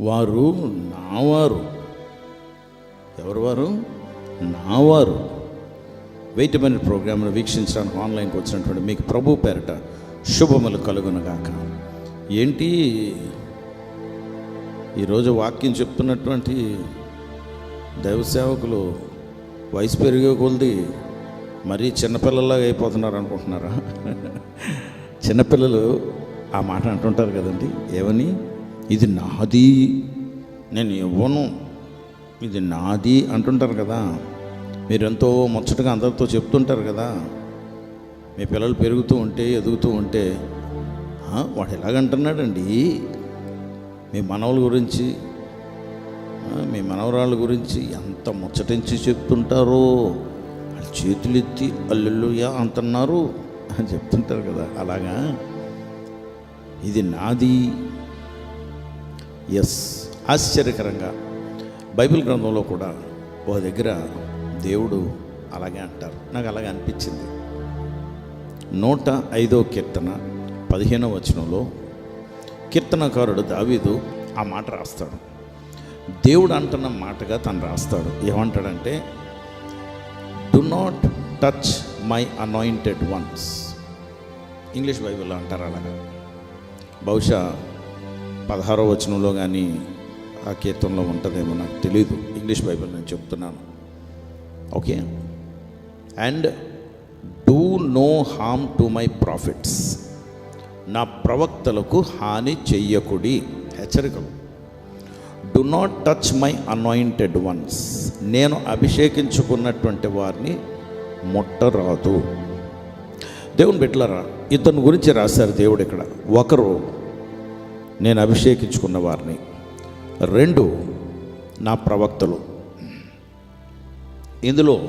వారు నావారు. ఎవరు వారు? నావారు. వెయిట్ మినిట్ ప్రోగ్రామ్ను వీక్షించడానికి ఆన్లైన్కి వచ్చినటువంటి మీకు ప్రభు పేరట శుభములు కలుగునగాక. ఏంటి? ఈరోజు వాక్యం చెప్తున్నటువంటి దైవ సేవకులు వయసు పెరిగే కొలది మరీ చిన్నపిల్లలాగా అయిపోతున్నారు అనుకుంటున్నారా? చిన్నపిల్లలు ఆ మాట అంటుంటారు కదండి. ఏమని? ఇది నాది నేను ఇవ్వను. ఇది నాది అంటుంటారు కదా. మీరు ఎంతో ముచ్చటగా అందరితో చెప్తుంటారు కదా. మీ పిల్లలు పెరుగుతూ ఉంటే ఎదుగుతూ ఉంటే వాడు ఎలాగంటున్నాడండి? మీ మనవల గురించి మీ మనవరాళ్ళ గురించి ఎంత ముచ్చటించి చెప్తుంటారో. వాళ్ళు చేతులు ఎత్తి అల్లుయ్యా అంటున్నారు అని చెప్తుంటారు కదా. అలాగా? ఇది నాది ఎస్ ఆశ్చర్యకరంగా. బైబిల్ గ్రంథంలో కూడా ఒక దగ్గర దేవుడు అలాగే అంటారు. నాకు అలాగే అనిపించింది. నూట ఐదో కీర్తన పదిహేనవ వచనంలో కీర్తనకారుడు దావీదు ఆ మాట రాస్తాడు. దేవుడు అంటున్న మాటగా తను రాస్తాడు. ఏమంటాడంటే do not touch my anointed ones English బైబిల్లో అంటారు అలాగా. బహుశా పదహారో వచనంలో కానీ ఆ కీర్తనలో ఉంటుందేమో నాకు తెలియదు ఇంగ్లీష్ బైబిల్ నేను చెప్తున్నాను. Okay? And do no harm to my prophets. నా ప్రవక్తలకు హాని చెయ్యకుడి. హెచ్చరికలు. Do not touch my anointed ones. నేను అభిషేకించుకున్నటువంటి వారిని ముట్టరాదు. దేవుని బిడ్డలరా ఇతని గురించి రాశారు దేవుడు ఇక్కడ. ఒకరు నేను అభిషేకించుకున్న వారిని. రెండు నా ప్రవక్తలు. ఇందులో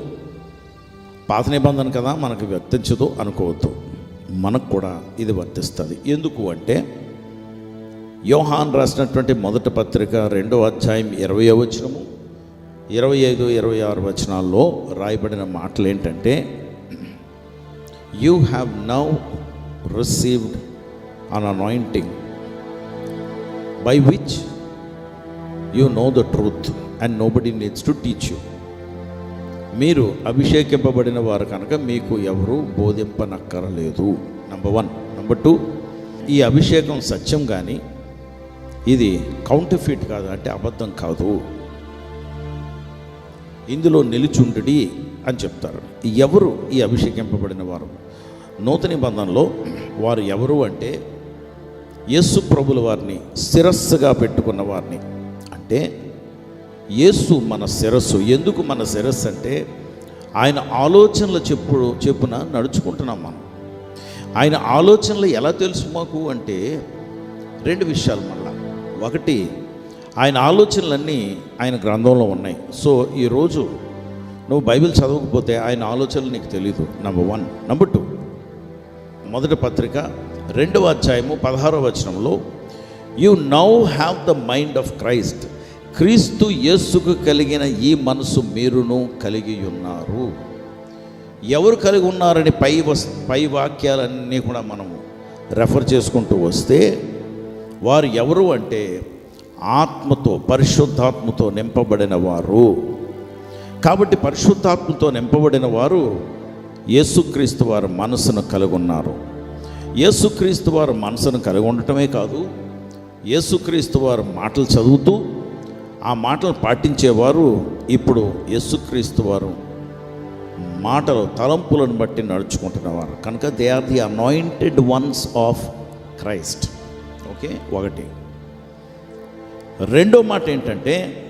పాత నిబంధన కదా మనకు వర్తించదు అనుకోవద్దు. మనకు కూడా ఇది వర్తిస్తుంది. ఎందుకు అంటే యోహాన్ రాసినటువంటి మొదటి పత్రిక రెండో అధ్యాయం ఇరవై వచనము ఇరవై ఐదు ఇరవై ఆరు వచనాల్లో రాయబడిన మాటలు ఏంటంటే you have now received an anointing by which you know the truth and nobody needs to teach you మీరు అభిషేకింపబడిన వారు కనుక మీకు ఎవరు బోధింపనక్కరలేదు. నంబర్ వన్ నంబర్ టూ ఈ అభిషేకం సత్యం కానీ ఇది కౌంటర్ఫిట్ కాదు అంటే అబద్ధం కాదు. ఇందులో నిలుచుండుడి అని చెప్తారు. ఎవరు ఈ అభిషేకింపబడిన వారు? నూతన నిబంధనలో వారు ఎవరు అంటే యేసు ప్రభుల వారిని శిరస్సుగా పెట్టుకున్న వారిని. అంటే యేసు మన శిరస్సు. ఎందుకు మన శిరస్సు అంటే ఆయన ఆలోచనలు చెప్పు చెప్పున నడుచుకుంటున్నాం మనం. ఆయన ఆలోచనలు ఎలా తెలుసు మాకు అంటే రెండు విషయాలు మళ్ళా. ఒకటి ఆయన ఆలోచనలన్నీ ఆయన గ్రంథంలో ఉన్నాయి. సో ఈరోజు నువ్వు బైబిల్ చదవకపోతే ఆయన ఆలోచనలు నీకు తెలీదు. నెంబర్ వన్ నెంబర్ టూ మొదటి పత్రిక రెండవ అధ్యాయము పదహారవ వచనంలో you now have the mind of Christ క్రీస్తు యేసుకు కలిగిన ఈ మనసు మీరును కలిగి ఉన్నారు. ఎవరు కలిగి ఉన్నారని పై వస్ పై వాక్యాలన్నీ కూడా మనము రెఫర్ చేసుకుంటూ వస్తే వారు ఎవరు అంటే ఆత్మతో పరిశుద్ధాత్మతో నింపబడిన వారు. కాబట్టి పరిశుద్ధాత్మతో నింపబడిన వారు యేసుక్రీస్తు వారి మనసును కలుగున్నారు. యేసుక్రీస్తు వారు మనసును కలిగి ఉండటమే కాదు యేసుక్రీస్తు వారు మాటలు చదువుతూ ఆ మాటలు పాటించేవారు ఇప్పుడు యేసుక్రీస్తు వారు మాటలు తలంపులను బట్టి నడుచుకుంటున్నవారు. కనుక they are the anointed ones of Christ. Okay ఒకటి. రెండో మాట ఏంటంటే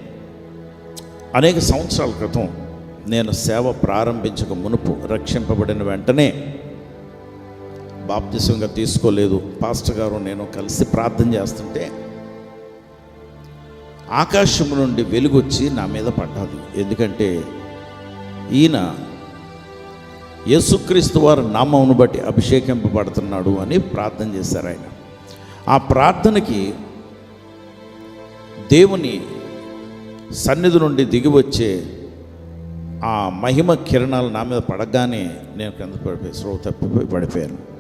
అనేక సంవత్సరాల క్రితం నేను సేవ ప్రారంభించక మునుపు రక్షింపబడిన వెంటనే బాప్తిసంగా తీసుకోలేదు. పాస్టర్ గారు నేను కలిసి ప్రార్థన చేస్తుంటే ఆకాశం నుండి వెలుగొచ్చి నా మీద పడ్డాది ఎందుకంటే ఈయన యేసుక్రీస్తు వారి నామమును బట్టి అభిషేకింపబడుతున్నాడు అని ప్రార్థన చేశారు ఆయన. ఆ ప్రార్థనకి దేవుని సన్నిధి నుండి దిగి వచ్చే ఆ మహిమ కిరణాలు నా మీద పడగానే నేను కింద పడిపోయి శ్రోత తప్పిపోయి పడిపోయాను.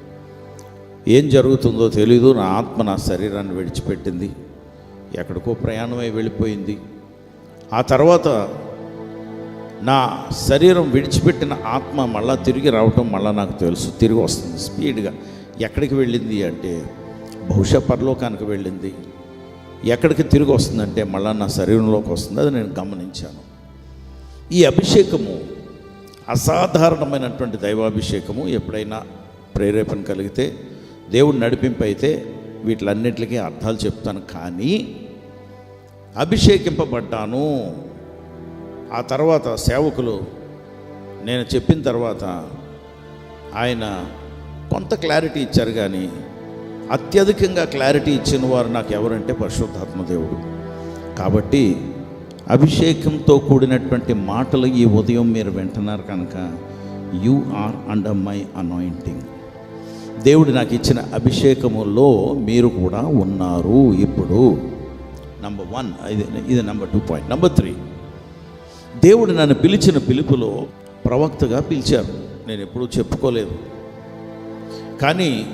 ఏం జరుగుతుందో తెలీదు నా ఆత్మ నా శరీరాన్ని విడిచిపెట్టింది. ఎక్కడికో ప్రయాణమై వెళ్ళిపోయింది. ఆ తర్వాత నా శరీరం విడిచిపెట్టిన ఆత్మ మళ్ళా తిరిగి రావటం మళ్ళీ నాకు తెలుసు. తిరిగి వస్తుంది స్పీడ్గా. ఎక్కడికి వెళ్ళింది అంటే బహుశా పరలోకానికి వెళ్ళింది. ఎక్కడికి తిరిగి వస్తుందంటే మళ్ళీ నా శరీరంలోకి వస్తుంది. అది నేను గమనించాను. ఈ అభిషేకము అసాధారణమైనటువంటి దైవాభిషేకము ఎప్పుడైనా ప్రేరేపణ కలిగితే దేవుడు నడిపింపు అయితే వీటిలన్నిటికీ అర్థాలు చెప్తాను. కానీ అభిషేకింపబడ్డాను. ఆ తర్వాత సేవకులు నేను చెప్పిన తర్వాత ఆయన కొంత క్లారిటీ ఇచ్చారు కానీ అత్యధికంగా క్లారిటీ ఇచ్చిన వారు నాకు ఎవరంటే పరిశుద్ధాత్మ దేవుడు. కాబట్టి అభిషేకంతో కూడినటువంటి మాటలు ఈ ఉదయం మీరు వింటున్నారు కనుక you are under my anointing దేవుడు నాకు ఇచ్చిన అభిషేకములో మీరు కూడా ఉన్నారు ఇప్పుడు. నంబర్ వన్ ఇది ఇది number two point number three దేవుడు నన్ను పిలిచిన పిలుపులో ప్రవక్తగా పిలిచారు నేను ఎప్పుడూ చెప్పుకోలేదు. కానీ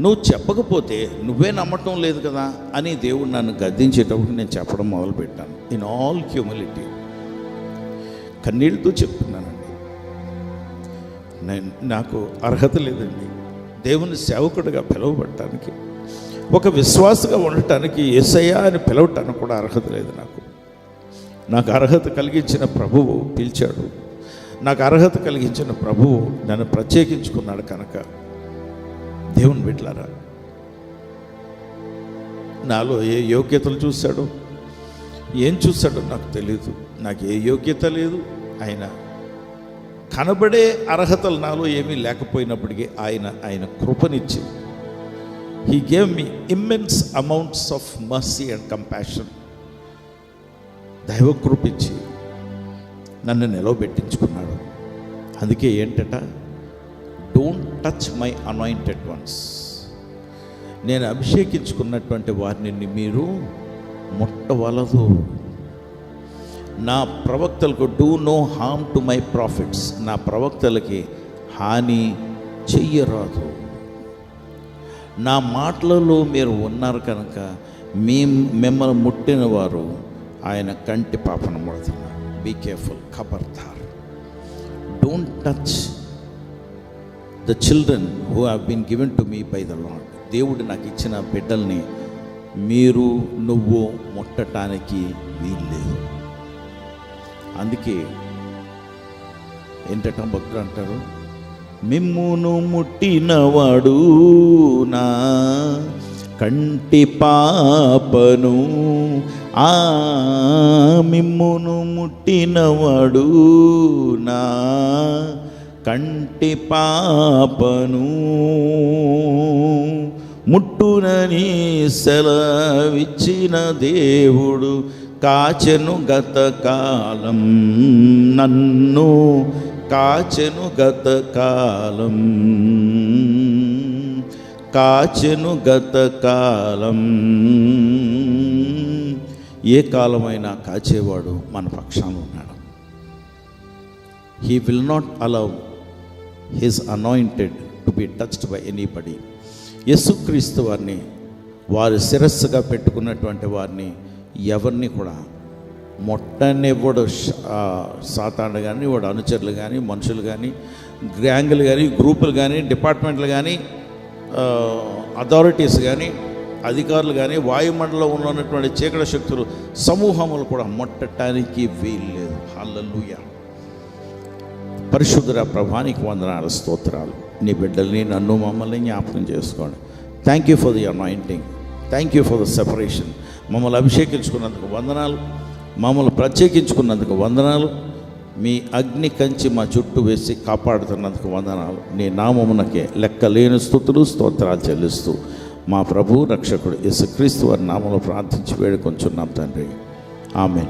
నువ్వు చెప్పకపోతే నువ్వే నమ్మటం లేదు కదా అని దేవుడు నన్ను గద్దించేటప్పుడు నేను చెప్పడం మొదలుపెట్టాను. ఇన్ ఆల్ హ్యూమిలిటీ కన్నీళ్ళతో చెప్తున్నానండి. నేను నాకు అర్హత లేదండి. దేవుని సేవకుడిగా పిలువబడటానికి ఒక విశ్వాసగా ఉండటానికి ఏసయ్యా అని పిలవటానికి కూడా అర్హత లేదు నాకు. నాకు అర్హత కలిగించిన ప్రభువు పిలిచాడు. నాకు అర్హత కలిగించిన ప్రభువు నన్ను ప్రత్యేకించుకున్నాడు కనుక దేవుని బిడ్డలారా నాలో ఏ యోగ్యతలు చూశాడో ఏం చూశాడో నాకు తెలియదు నాకు ఏ యోగ్యత లేదు ఆయన కనబడే అర్హతలు నాలో ఏమీ లేకపోయినప్పటికీ ఆయన ఆయన కృపనిచ్చి he gave me immense amounts of mercy and compassion దైవ కృపించి నన్ను నిలవబెట్టించుకున్నాడు. అందుకే ఏంటట? Don't touch my anointed ones నేను అభిషేకించుకున్నటువంటి వారిని మీరు ముట్టవలదు. నా ప్రవక్తలకు do no harm to my prophets నా ప్రవక్తలకి హాని చెయ్యరాదు. నా మాటలలో మీరు ఉన్నారు కనుక మీ మిమ్మల్ని ముట్టిన వారు ఆయన కంటి పాపన ముడుతున్నారు బీ కేర్ఫుల్ ఖబర్దార్ don't touch the children who have been given to me by the lord దేవుడు నాకు ఇచ్చిన బిడ్డల్ని మీరు నువ్వు ముట్టడానికి వీల్లేదు. అందుకే ఏంటంటే భక్తులు అంటారు? మిమ్మును ముట్టినవాడు నా కంటి పాపను ఆ మిమ్మును ముట్టినవాడు నా కంటి పాపను. ముట్టునని సెలవిచ్చిన దేవుడు కాచెను గత కాలం నన్ను కాచెను గత కాలం కాచెను గత కాలం ఏ కాలమైనా కాచేవాడు మన పక్షాన ఉన్నాడు. He will not allow his anointed to be touched by anybody యేసుక్రీస్తు వారిని వారి శిరస్సుగా పెట్టుకున్నటువంటి వారిని ఎవరిని కూడా మొట్టనివ్వడు సాతాండు కానీ వాడు అనుచరులు కానీ మనుషులు కానీ గ్యాంగులు కానీ గ్రూపులు కానీ డిపార్ట్మెంట్లు కానీ అథారిటీస్ కానీ అధికారులు కానీ వాయుమండలంలో ఉన్నటువంటి చీకటి శక్తులు సమూహములు కూడా మొట్టడానికి వీల్లేదు. హల్లెలూయ. పరిశుద్ధుల ప్రభానికి వందనాల స్తోత్రాలు. నీ బిడ్డల్ని నన్ను మమ్మల్ని జ్ఞాపకం చేసుకోండి. Thank you for the anointing thank you for the separation మమ్మల్ని అభిషేకించుకున్నందుకు వందనాలు. మమ్మల్ని ప్రత్యేకించుకున్నందుకు వందనాలు. మీ అగ్ని కంచి మా చుట్టూ వేసి కాపాడుతున్నందుకు వందనాలు. నీ నామమునకే లెక్కలేని స్థుతులు స్తోత్రాలు చెల్లిస్తూ మా ప్రభు రక్షకుడు యేసుక్రీస్తు వారి నామంలో ప్రార్థించి వేడుకొంచున్నాం తండ్రి. ఆమె